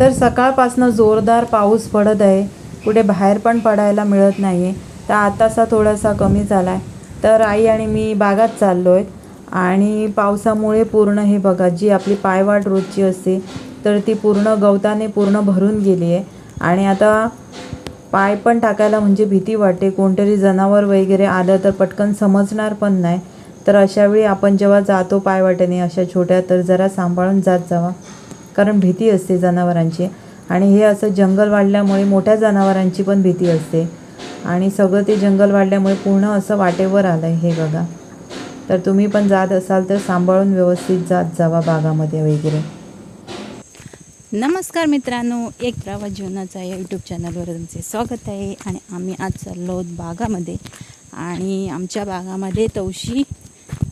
तर सकाळपासनं जोरदार पाऊस पडत आहे. कुठे बाहेर पण पडायला मिळत नाही आहे तर आतासा थोडासा कमी झाला आहे तर आई आणि मी बागात चाललो आहे आणि पावसामुळे पूर्ण हे बघा जी आपली पायवाट रोजची असते तर ती पूर्ण गवताने पूर्ण भरून गेली आहे आणि आता पाय पण टाकायला म्हणजे भीती वाटते. कोणतरी जनावर वगैरे आलं तर पटकन समजणार पण नाही. तर अशावेळी आपण जेव्हा जातो पायवाटेने अशा छोट्या तर जरा सांभाळून जात जावा. कारण भीती असते जनावरांची. आणि हे असं जंगल वाढल्यामुळे मोठ्या जनावरांची पण भीती असते. आणि सगळं ते जंगल वाढल्यामुळे पूर्ण असं वाटेवर आलं आहे हे बघा. तर तुम्ही पण जात असाल तर सांभाळून व्यवस्थित जात जावा बागामध्ये वगैरे. नमस्कार मित्रांनो एक प्रवास जीवनाचा या यूट्यूब चॅनलवर तुमचे स्वागत आहे. आणि आम्ही आज चाललो आहोत बागामध्ये. आणि आमच्या बागामध्ये तवशी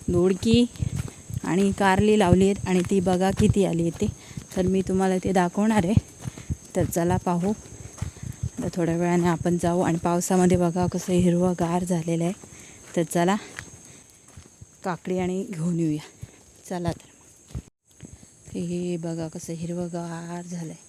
दोडकी आणि कारली लावली आहेत. आणि ती बघा किती आली आहे ते. तर मी तुम्हाला ते दाखवणार आहे. तर चला पाहू. तर थोड्या वेळाने आपण जाऊ आणि पावसामध्ये बघा कसं हिरवं गार झालेलं आहे. तर चला काकडी आणि घेऊन येऊया. चला तर. हे बघा कसं हिरवं गार झालं आहे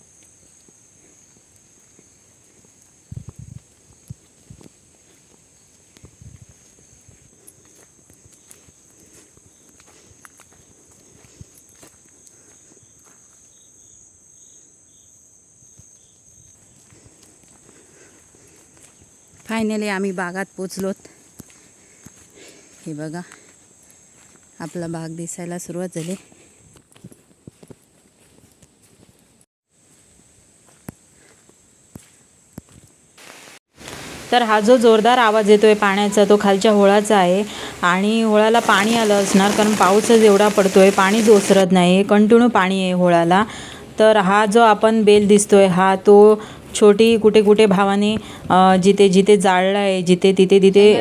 फायनली आम्ही बागात पोचलोत. हे बघा आपला बाग दिसायला सुरुवात झाली. तर हा जो जोरदार आवाज येतोय पाण्याचा तो खालच्या होळाचा आहे. आणि होळाला पाणी आलं असणार कारण पाऊसच एवढा पडतोय पाणीच ओसरत नाही कंटिन्यू पाणी आहे होळाला तर हा जो आपण बेल दिसतोय हा तो छोटी कुठे कुठे भावाने जिथे जिथे जाळला आहे जिथे तिथे तिथे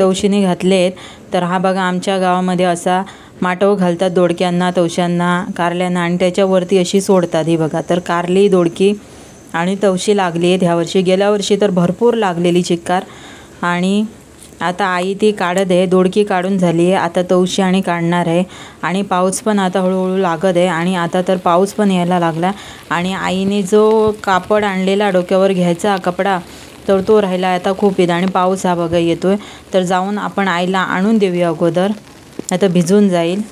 तवशीने घातले आहेत तर हा बघा आमच्या गावामध्ये असा माटव घालतात दोडक्यांना तवशांना कारल्यांना आणि त्याच्यावरती अशी सोडतात ही बघा. तर कारली दोडकी आणि तवशी लागली आहेत. ह्या वर्षी गेल्या वर्षी तर भरपूर लागलेली चिक्कार. आणि आता आई ती काढत आहे दोडकी काढून झाली आहे. आता तवशी आणि काढणार आहे. आणि पाऊस पण आता हळूहळू लागत आहे. आणि आता तर पाऊस पण यायला लागला. आणि आईने जो कापड आणलेला डोक्यावर घ्यायचा कपडा तर तो राहिला आता खूप येत आणि पाऊस हा बघा आहे तर जाऊन आपण आईला आणून देऊया अगोदर. आता भिजून जाईल.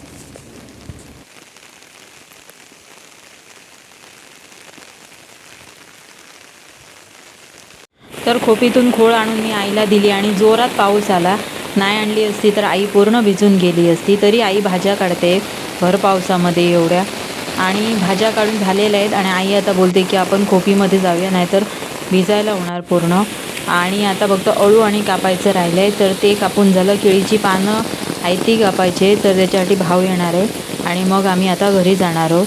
तर खोपीतून खोळ आणून मी आईला दिली आणि जोरात पाऊस आला. नाही आणली असती तर आई पूर्ण भिजून गेली असती. तरी आई भाज्या काढते भर पावसामध्ये एवढ्या. आणि भाज्या काढून झालेल्या आहेत आणि आई आता बोलते की आपण खोपीमध्ये जाऊया नाहीतर भिजायला होणार पूर्ण. आणि आता फक्त अळू आणि कापायचं राहिलं आहे तर ते कापून झालं. केळीची पानं आहे ती कापायचे. तर त्याच्यासाठी भाव येणार आहे. आणि मग आम्ही आता घरी जाणार आहोत.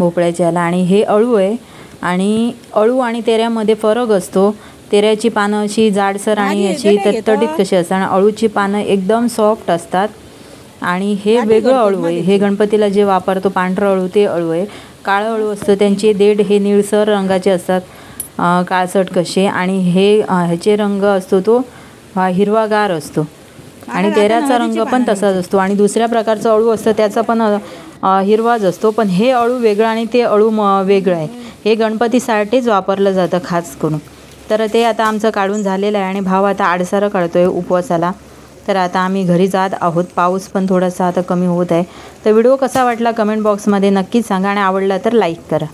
भोपळ्याच्या याला आणि हे अळू आहे. आणि अळू आणि तेऱ्यामध्ये फरक असतो. तेऱ्याची पानं अशी जाडसर आणि अशी तटतटीत कशी असतात. आणि अळूची पानं एकदम सॉफ्ट असतात. आणि हे वेगळं अळू आहे. हे गणपतीला जे वापरतो पांढरं अळू ते अळू आहे. काळं अळू असतं. त्यांचे देठ हे निळसर रंगाचे असतात. काळसट कसे. आणि हे ह्याचे रंग असतो तो हिरवागार असतो. आणि तेऱ्याचा रंग पण तसाच असतो. आणि दुसऱ्या प्रकारचं अळू असतं त्याचा पण हिरवाच असतो पण हे अळू वेगळं आणि ते अळू म वेगळं आहे. हे गणपतीसाठीच वापरलं जातं खास करून. तर ते आता आमचं काढून झालेलं आहे आणि भाव आता आडसारं काढतो आहे उपवासाला. तर आता आम्ही घरी जात आहोत. पाऊस पण थोडासा आता कमी होत आहे. तर व्हिडिओ कसा वाटला कमेंट बॉक्समध्ये नक्कीच सांगा आणि आवडला तर लाईक करा.